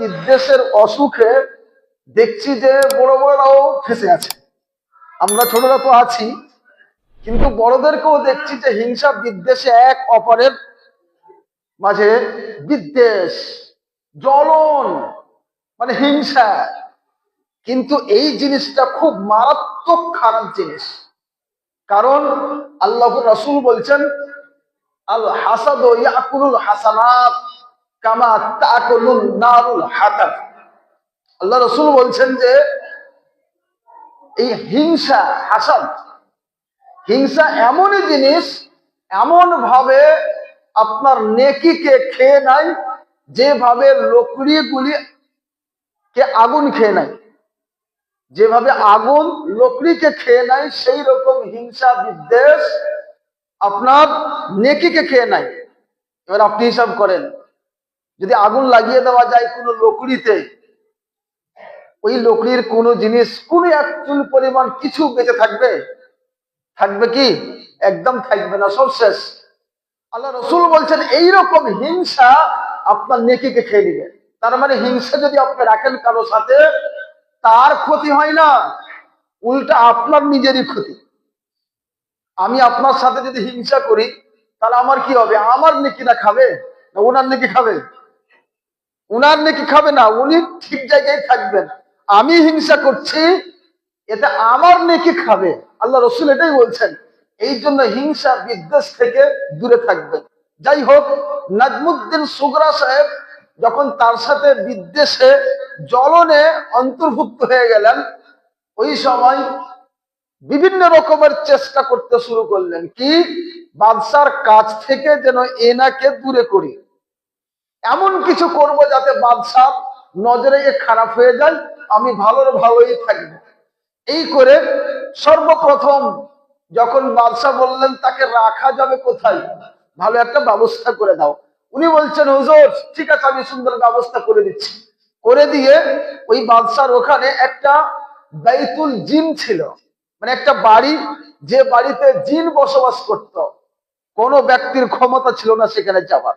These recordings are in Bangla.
বিদ্বেষের অসুখে দেখছি যে বড় বড়রাও ফেসে আছে। আমরা ছোটরা তো আছি, কিন্তু বড়দেরকেও দেখছি যে হিংসা বিদ্বেষে এক অপরের মাঝে বিদ্বেষ, জ্বলন মানে হিংসা। কিন্তু এই জিনিসটা খুব মারাত্মক খারাপ জিনিস। কারণ আল্লাহ রসুল বলছেন আল হাসাদ ইয়াকুলুল হাসানাত। কামা আল্লাহ রসুল বলছেন যে, এই হিংসা, হাসাদ, হিংসা এমনই জিনিস এমন ভাবে আপনার নেকিকে খেয়ে নেয় যেভাবে লকড়িগুলি কে আগুন খেয়ে নেয় যেভাবে আগুন লকড়িকে খেয়ে নেয় সেই রকম হিংসা বিদ্বেষ আপনার নেকিকে খেয়ে নেয় এবার আপনি হিসাব করেন যদি আগুন লাগিয়ে দেওয়া যায় কোনো লকড়িতে, ওই লকড়ির কোনো জিনিস, কোনো এক চুল পরিমাণ কিছু বেঁচে থাকবে? থাকবে কি? একদম থাকবে না, সব শেষ। আল্লাহ রসুল বলছেন, এইরকম হিংসা আপনার নেকিকে খেয়ে নিবে। তার মানে হিংসা যদি আপনি রাখেন কারও সাথে, তার ক্ষতি হয় না। উল্টা আপনার নিজেরই ক্ষতি। আমি আপনার সাথে যদি হিংসা করি, তাহলে আমার কি হবে? আমার নেকিটা খাবে? না ওনার নেকি খাবে? উনার নাকি খাবে না, উনি ঠিক জায়গায় থাকবেন। আমি হিংসা করছি এটা আমার নেকি খাবে। আল্লাহ রসুল এটাই বলছেন, এই জন্য হিংসা বিদ্বেষ থেকে দূরে থাকবেন। যাই হোক, নাজমুদ্দিন সুগরা সাহেব যখন তার সাথে বিদ্বেষে জ্বলনে অন্তর্ভুক্ত হয়ে গেলেন, ওই সময় বিভিন্ন রকমের চেষ্টা করতে শুরু করলেন, কি? বাদশার কাছ থেকে যেন এনাকে দূরে করি। এমন কিছু করব যাতে বাদশাহ নজরে খারাপ হয়ে যায়, আমি ভালোর ভালোই থাকব। এই করে সর্বপ্রথম যখন বাদশাহ বললেন, তাকে রাখা যাবে কোথায়? ভালো একটা ব্যবস্থা করে দাও। উনি বলছেন, হুজুর, ঠিক আছে, আমি সুন্দর ব্যবস্থা করে দিচ্ছি। করে দিয়ে ওই বাদশার ওখানে একটা বাইতুল জিন ছিল। মানে একটা বাড়ি, যে বাড়িতে জিন বসবাস করত। কোনো ব্যক্তির ক্ষমতা ছিল না সেখানে যাবার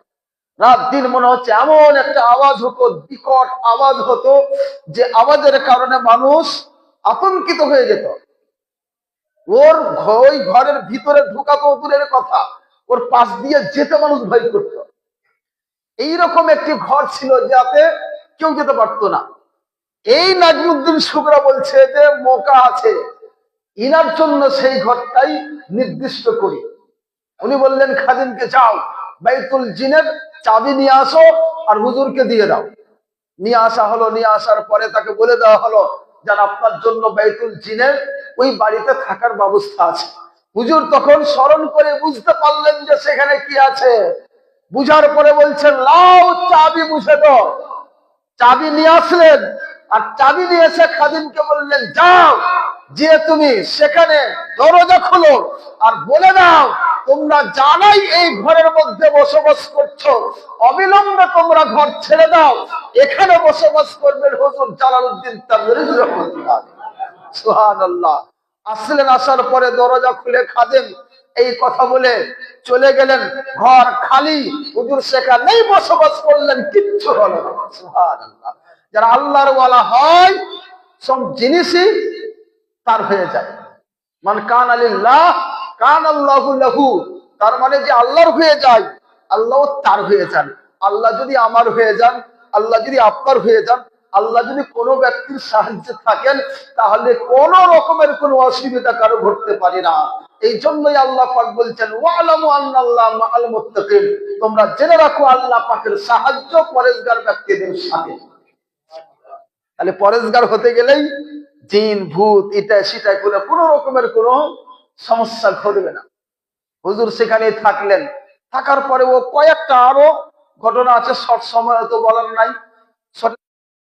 রাত দিন মনে হচ্ছে এমন একটা আওয়াজ হতো, বিকট আওয়াজ হতো, যে আওয়াজের কারণে মানুষ আতঙ্কিত হয়ে যেত। ওর ওই ঘরের ভিতরে ঢুকাতো দূরের কথা, ওর পাশ দিয়ে যেতে মানুষ ভয় করত। এইরকম একটি ঘর ছিল যাতে কেউ যেতে পারতো না। এই নাজমুদ্দিন শুক্রা বলছে যে মোকা আছে, ইনার জন্য সেই ঘরটাই নির্দিষ্ট করি। উনি বললেন, খাদিমকে যাও। বাইতুল জিনের চাবি নিয়ে আসো আর হুজুরকে দিয়ে দাও। নিয়ে আসা হলো, নিয়ে আসার পরে তাকে বলে দেওয়া হলো যেন আপনার জন্য বাইতুল জিনের ওই বাড়িতে থাকার ব্যবস্থা আছে। হুজুর তখন স্মরণ করে বুঝতে পারলেন যে সেখানে কি আছে। বুঝার পরে বলছেন লাও চাবি বুঝে তো চাবি নিয়ে আসলেন, আর চাবি নিয়ে এসে খাদিমকে বললেন, যাও যে তুমি সেখানে দরজা খোলো আর বলে দাও তোমরা জানাই এই ঘরের মধ্যে বসবাস করছ। অবিলম্বে তোমরা ঘর ছেড়ে দাও। এখানে বসবাস করবেন হুজুর জালালউদ্দিন আসলেন, আসার পরে দরজা খুলে খাদেম এই কথা বলে চলে গেলেন ঘর খালি। হুজুর সেখানেই বসবাস করলেন, কিচ্ছু হলো যারা আল্লাহর ওয়ালা হয়, সব জিনিসই তার হয়ে যায়। মান কান আলিল্লাহ তার মানে যে আল্লাহর হয়ে যায়, আল্লাহ তার হয়ে যান। আল্লাহ যদি আমার হয়ে যান, আল্লাহ যদি আপনার হয়ে যান, আল্লাহ যদি কোনো ব্যক্তির সাহায্যে থাকেন, তাহলে কোন রকমের কোনো অসুবিধা কারও ঘটতে পারে না। এই জন্যই আল্লাহ পাক বলছেন তোমরা জেনে রাখো, আল্লাহ পাকের সাহায্য পরেশগার ব্যক্তিদের সাথে। তাহলে পরেশগার হতে গেলেই জিন, ভূত এটা সেটা করে কোনো রকমের কোনো সমস্যা ঘটবে না। হুজুর সেখানে থাকলেন। থাকার পরে ও কয়েকটা আরও ঘটনা আছে, শর্ট সময় তো বলার নাই।